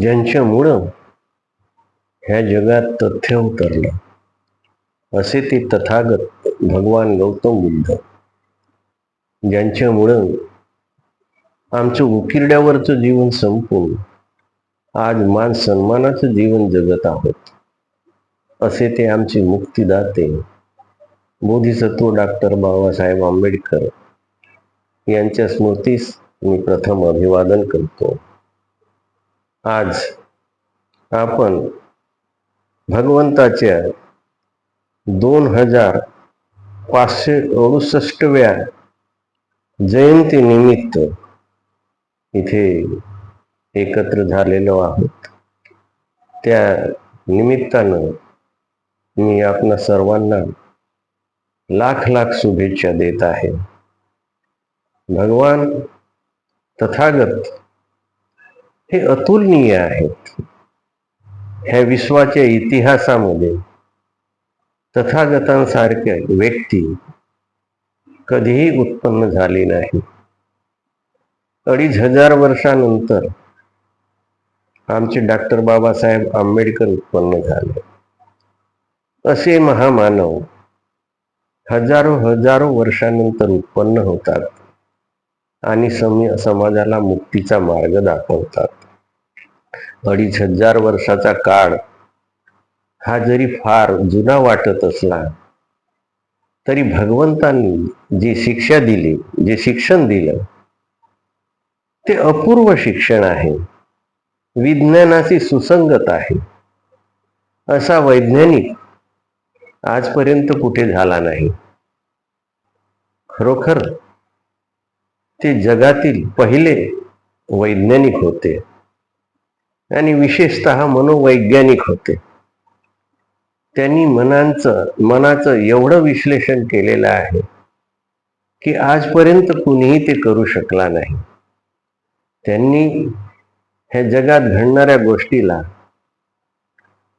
ज्यांच्यामुळं ह्या जगात तथ्य उतरलं. असे ते तथागत भगवान गौतम बुद्ध. ज्यांच्यामुळं आमचं उकिरड्यावरचं जीवन संपून आज मान सन्मानाचं जीवन जगत आहोत. असे ते आमचे मुक्तिदाते बोधिसत्व डॉक्टर बाबासाहेब आंबेडकर यांच्या स्मृतीस मी प्रथम अभिवादन करतो. आज आपण भगवंताच्या दोन हजार पाचशे अडुसष्टव्या जयंतीनिमित्त इथे एकत्र झालेलो आहोत. त्या निमित्तानं मी आपणा सर्वांना लाख लाख शुभेच्छा देत आहे. भगवान तथागत हे अतुलनीय आहेत ह्या विश्वाच्या इतिहासामध्ये तथागतांसारख्या व्यक्ती कधीही उत्पन्न झाली नाही. अडीच हजार वर्षानंतर आमचे डॉक्टर बाबासाहेब आंबेडकर उत्पन्न झाले. असे महामानव हजारो हजारो वर्षानंतर उत्पन्न होतात आणि सम समाजाला मुक्तीचा मार्ग दाखवतात. अडीच हजार वर्षाचा काळ हा जरी फार जुना वाटत असला तरी भगवंतांनी जी शिक्षा दिली जे शिक्षण दिलं ते अपूर्व शिक्षण आहे. विज्ञानाची सुसंगत आहे. असा वैज्ञानिक आजपर्यंत कुठे झाला नाही. खरोखर ते जगातील पहिले वैज्ञानिक होते. आणि विशेषत मनोवैज्ञानिक होते. त्यांनी मनांचं मनाचं एवढं विश्लेषण केलेलं आहे की आजपर्यंत कुणीही ते करू शकला नाही. त्यांनी ह्या जगात घडणाऱ्या गोष्टीला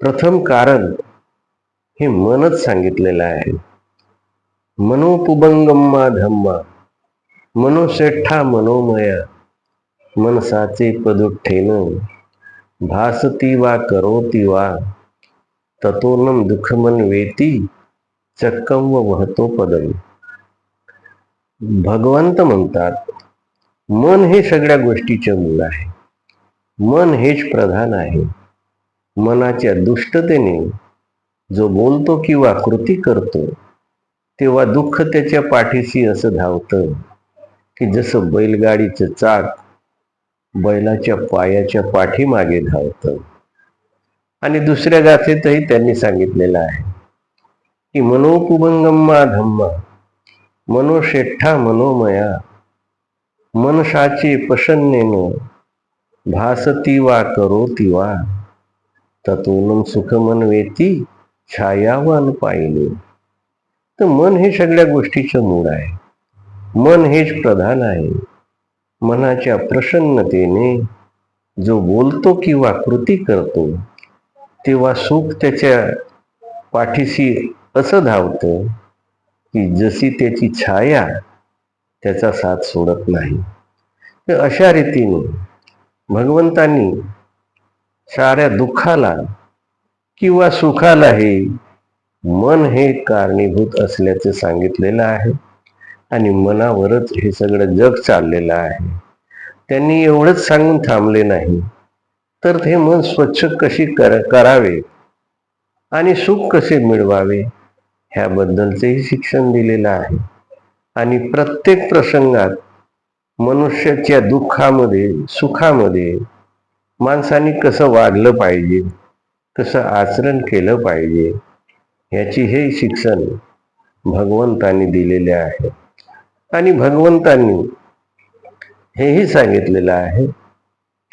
प्रथम कारण हे मनच सांगितलेलं आहे. मनोपुबंगम्मा धम्मा मनोसेठा मनोमया मनसाचे पदुठ्ठेन भासती वा करोती वा ततोनम दुःखमन वेती चक्कम व वहतो पदम. भगवंत म्हणतात मन हे सगळ्या गोष्टीचे मूळ आहे. मन हेच प्रधान आहे. मनाच्या दुष्टतेने जो बोलतो किंवा कृती करतो तेव्हा दुःख त्याच्या पाठीशी असं धावतं की जसं बैलगाडीचं चाक बैलाच्या पायाच्या पाठीमागे धावतं. आणि दुसऱ्या गाथेतही त्यांनी सांगितलेलं आहे की मनोकुभंगम्मा धम्मा मनोशेठा मनोमया मनशाचे प्रसन्नेन भासती वा करोती वा तत्वून सुखमन वेती छायावान पाहिले तर मन हे सगळ्या गोष्टीचं मूळ आहे. मन हेच प्रधान आहे. मनाच्या प्रसन्नतेने जो बोलतो किंवा कृती करतो तेव्हा सुख त्याच्या पाठीशी असं धावतं की जशी त्याची छाया त्याचा साथ सोडत नाही. तर अशा रीतीने भगवंतांनी साऱ्या दुःखाला किंवा सुखालाही मन हे कारणीभूत असल्याचे सांगितलेलं आहे. आणि मनावरच हे सगळं जग चाललेलं आहे. त्यांनी एवढंच सांगून थांबले नाही. तर ते मन स्वच्छ कशी कर करावे? आणि सुख कसे मिळवावे? ह्याबद्दलचेही शिक्षण दिलेलं आहे. आणि प्रत्येक प्रसंगात मनुष्याच्या दुःखामध्ये सुखामध्ये माणसाने कसं वागलं पाहिजे कसं आचरण केलं पाहिजे ह्याची हे शिक्षण भगवंतानी दिलेले आहे. आणि भगवंतांनी हेही सांगितलेलं आहे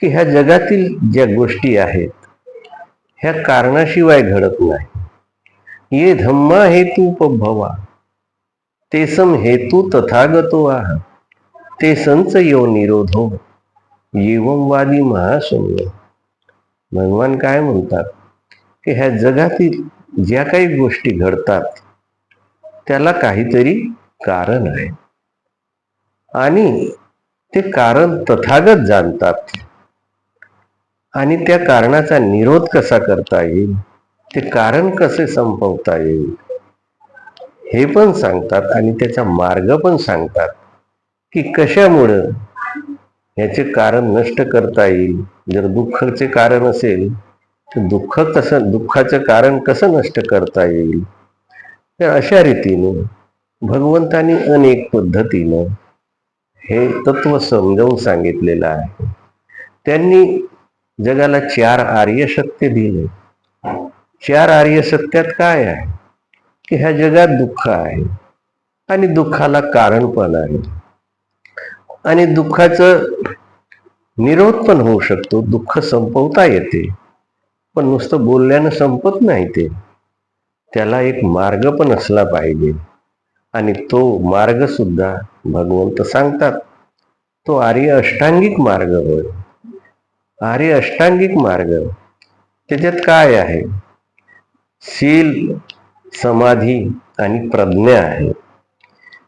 की ह्या जगातील ज्या गोष्टी आहेत ह्या कारणाशिवाय घडत नाही. ये धम्मा हेतू भवा ते सम हेतू तथागतो आह ते संच यो निरोधो येवमवादी महाशून्य. भगवान काय म्हणतात की ह्या जगातील ज्या काही गोष्टी घडतात त्याला काहीतरी कारण आहे. आणि ते कारण तथागत जाणतात. आणि त्या कारणाचा निरोध कसा करता येईल? ते कारण कसे संपवता येईल? हे पण सांगतात आणि त्याचा मार्ग पण सांगतात की कशामुळं याचे कारण नष्ट करता येईल? जर दुःखाचे कारण असेल तर दुःख कसं दुःखाचं कारण कसं नष्ट करता येईल? तर अशा रीतीने भगवंतानी अनेक पद्धतीनं हे तत्व समजावून सांगितलेलं आहे. त्यांनी जगाला चार आर्य सत्य दिले. चार आर्य सत्यात काय आहे? की ह्या जगात दुःख आहे आणि दुःखाला कारण पण आहे. आणि दुःखाचं निरोध पण होऊ शकतो. दुःख संपवता येते. पण नुसतं बोलल्यानं संपत नाही ते. त्याला एक मार्ग पण असला पाहिजे. आणि तो मार्ग सुद्धा भगवंत सांगतात तो आर्य अष्टांगिक मार्ग होय. आर्य अष्टांगिक मार्ग त्याच्यात काय आहे? शील समाधी आणि प्रज्ञा आहे.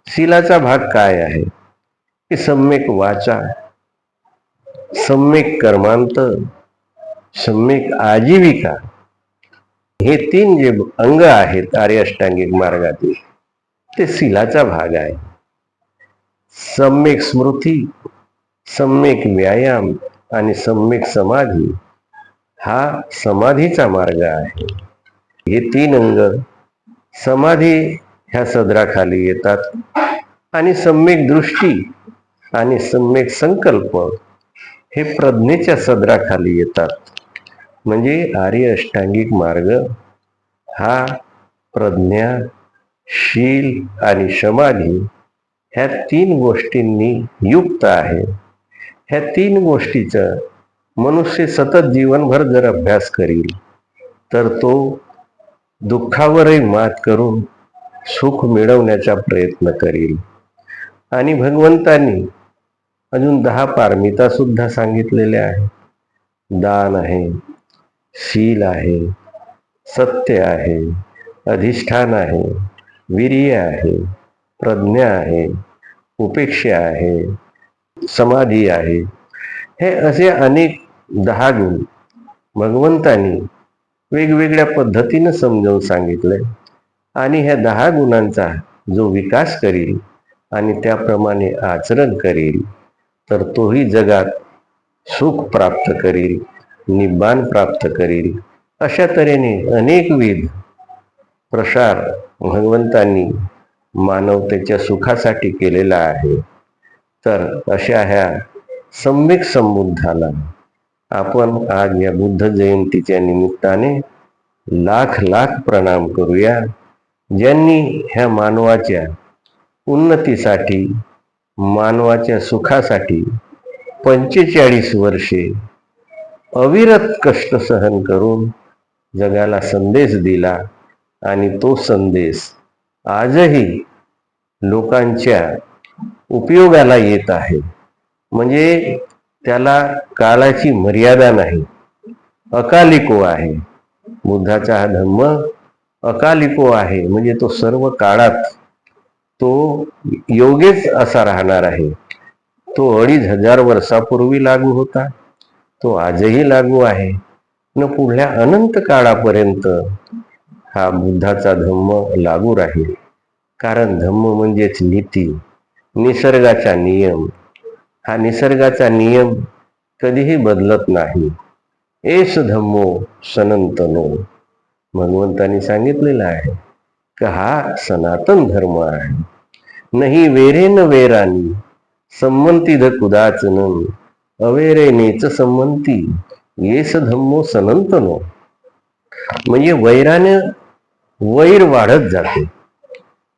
शीलाचा भाग काय आहे? की सम्यक वाचा सम्यक कर्मांत सम्यक आजीविका. हे तीन जे अंग आहेत आर्य अष्टांगिक मार्गातील ते शीलाचा भाग आहे. सम्यक स्मृती सम्यक व्यायाम आणि सम्यक समाधी हा समाधीचा मार्ग आहे. हे तीन अंग समाधी ह्या सदराखाली येतात आणि सम्यक दृष्टी आणि सम्यक संकल्प हे प्रज्ञेच्या सदराखाली येतात. म्हणजे आर्य अष्टांगिक मार्ग हा प्रज्ञा शील आणि समाधी ह्या तीन गोष्टींनी युक्त आहे. ह्या तीन गोष्टीचं मनुष्य सतत जीवनभर जर अभ्यास करील तर तो दुःखावरही मात करून सुख मिळवण्याचा प्रयत्न करील. आणि भगवंतांनी अजून दहा पारमिता सुद्धा सांगितलेल्या आहे दान आहे शील आहे सत्य आहे अधिष्ठान आहे वीर्य आहे प्रज्ञा आहे उपेक्षा आहे समाधी आहे. हे असे अनेक दहा गुण भगवंतांनी वेगवेगळ्या पद्धतीनं समजावून सांगितलंय. आणि ह्या दहा गुणांचा जो विकास करील आणि त्याप्रमाणे आचरण करील तर तोही जगात सुख प्राप्त करील निबाण प्राप्त करील. अशा तऱ्हेने अनेकविध प्रसार भगवंतांनी मानवतेच्या सुखासाठी केलेला आहे. तर अशा ह्या सम्यक संबुद्धाला आपण आज या बुद्ध जयंतीच्या निमित्ताने लाख लाख प्रणाम करूया. ज्यांनी ह्या मानवाच्या उन्नतीसाठी मानवाच्या सुखासाठी पंचेचाळीस वर्षे अविरत कष्ट सहन करून जगाला संदेश दिला आणि तो संदेश आजही लोकांच्या उपयोगाला येत आहे. म्हणजे त्याला काळाची मर्यादा नाही. अकालिको आहे. बुद्धाचा हा धम्म अकालिको आहे. म्हणजे तो सर्व काळात तो योगेच असा राहणार आहे. तो अडीच हजार वर्षापूर्वी लागू होता. तो आजही लागू आहे. न पुढल्या अनंत काळापर्यंत हा बुद्धाचा धम्म लागू राहील. कारण धम्म म्हणजेच नीती निसर्गाचा नियम. हा निसर्गाचा नियम कधीही बदलत नाही. एस धम्मो सनंतनो. भगवंतानी सांगितलेला आहे की हा सनातन धर्म आहे. नाही वेरेन वेरानी संमंती कुदाचन. अवेरेनेच संमंती येस धम्मो सनंतनो. म्हणजे वैराने वैर वाढत जाते.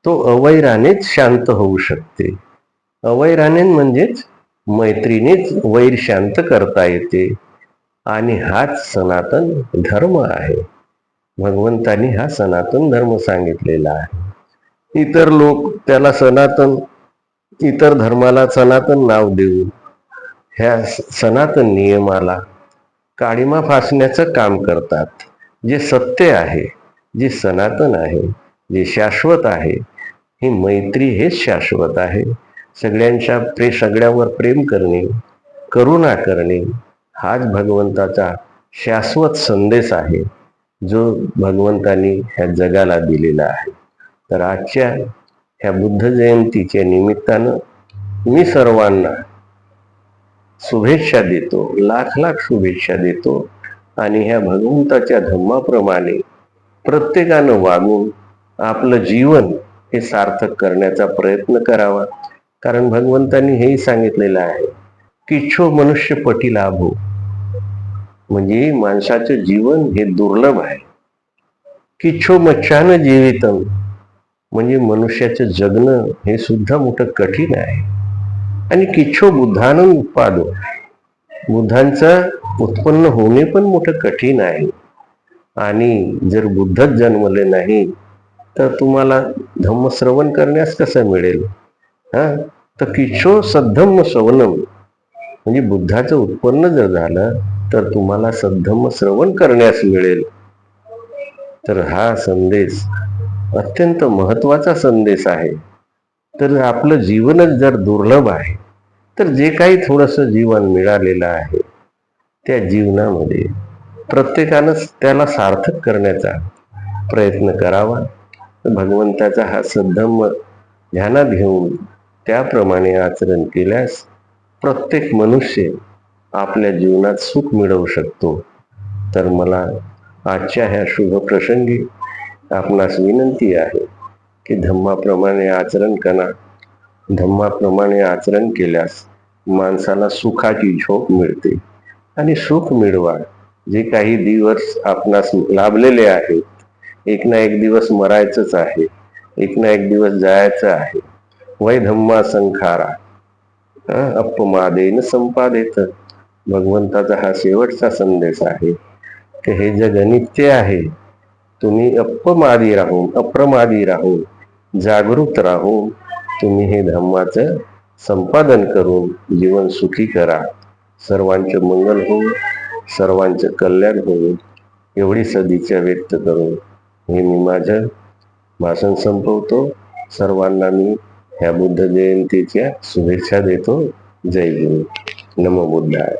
तो अवैरानेच शांत होऊ शकते. अवैराने म्हणजेच मैत्रीनेच वैर शांत करता येते. आणि हाच सनातन धर्म आहे. भगवंतानी हा सनातन धर्म सांगितलेला आहे. इतर लोक त्याला सनातन इतर धर्माला सनातन नाव देऊन ह्या सनातन नियमाला काळीमा फासण्याचं काम करतात. जे सत्य आहे जे सनातन आहे जे शाश्वत आहे ही मैत्री हेच शाश्वत आहे. सगळ्यांच्या प्रे सगळ्यावर प्रेम करणे करुणा करणे हाच भगवंताचा शाश्वत संदेश आहे जो भगवंतानी ह्या जगाला दिलेला आहे. तर आजच्या ह्या बुद्ध जयंतीच्या निमित्तानं मी सर्वांना शुभेच्छा देतो लाख लाख शुभेच्छा देतो. आणि ह्या भगवंताच्या धम्माप्रमाणे प्रत्येकानं वागून आपलं जीवन हे सार्थक करण्याचा प्रयत्न करावा. कारण भगवंतांनी हेही सांगितलेलं आहे किच्छो मनुष्य पटी लाभो. म्हणजे माणसाचं जीवन हे दुर्लभ आहे. किच्छो मच्छान जीवितम. म्हणजे मनुष्याचं जगणं हे सुद्धा मोठं कठीण आहे. आणि किच्छो बुद्धानं उत्पादो. बुद्धांचं उत्पन्न होणे पण मोठं कठीण आहे. आणि जर बुद्धच जन्मले नाही तर तुम्हाला धम्मश्रवण करण्यास कसं मिळेल? हा? तर किशो सद्धम्म श्रवणम. म्हणजे बुद्धाचं उत्पन्न जर झालं तर तुम्हाला सद्धम्म श्रवण करण्यास मिळेल. तर हा संदेश अत्यंत महत्त्वाचा संदेश आहे. तर आपलं जीवनच जर दुर्लभ आहे तर जे काही थोडंसं जीवन मिळालेलं आहे त्या जीवनामध्ये प्रत्येकानं त्याला सार्थक करण्याचा प्रयत्न करावा. भगवंताचा हा सद्धम्म ध्यानात घेऊन त्याप्रमाणे आचरण केल्यास प्रत्येक मनुष्य आपल्या जीवनात सुख मिळवू शकतो. तर मला आजच्या ह्या शुभ प्रसंगी आपणास विनंती आहे की धम्माप्रमाणे आचरण करा. धम्माप्रमाणे आचरण केल्यास माणसाला सुखाची झोप मिळते आणि सुख मिळवा. जे काही दिवस आपणास लाभलेले आहेत एक ना एक दिवस मरायचंच आहे एक ना एक दिवस जायचं आहे. वै धम्मा संखारा. अपमादेन संपादेत. भगवंताचा हा शेवटचा संदेश आहे की हे जग अनित्य आहे. तुम्ही अपमादी राहून अप्रमादी राहून जागृत राहून तुम्ही हे धम्माचं संपादन करून जीवन सुखी करा. सर्वांचे मंगल हो सर्वांचं कल्याण होईल एवढी सदिच्छा व्यक्त करून हे मी माझं भाषण संपवतो. सर्वांना मी ह्या बुद्ध जयंतीच्या शुभेच्छा देतो. जय गुरु. नमो बुद्धाय.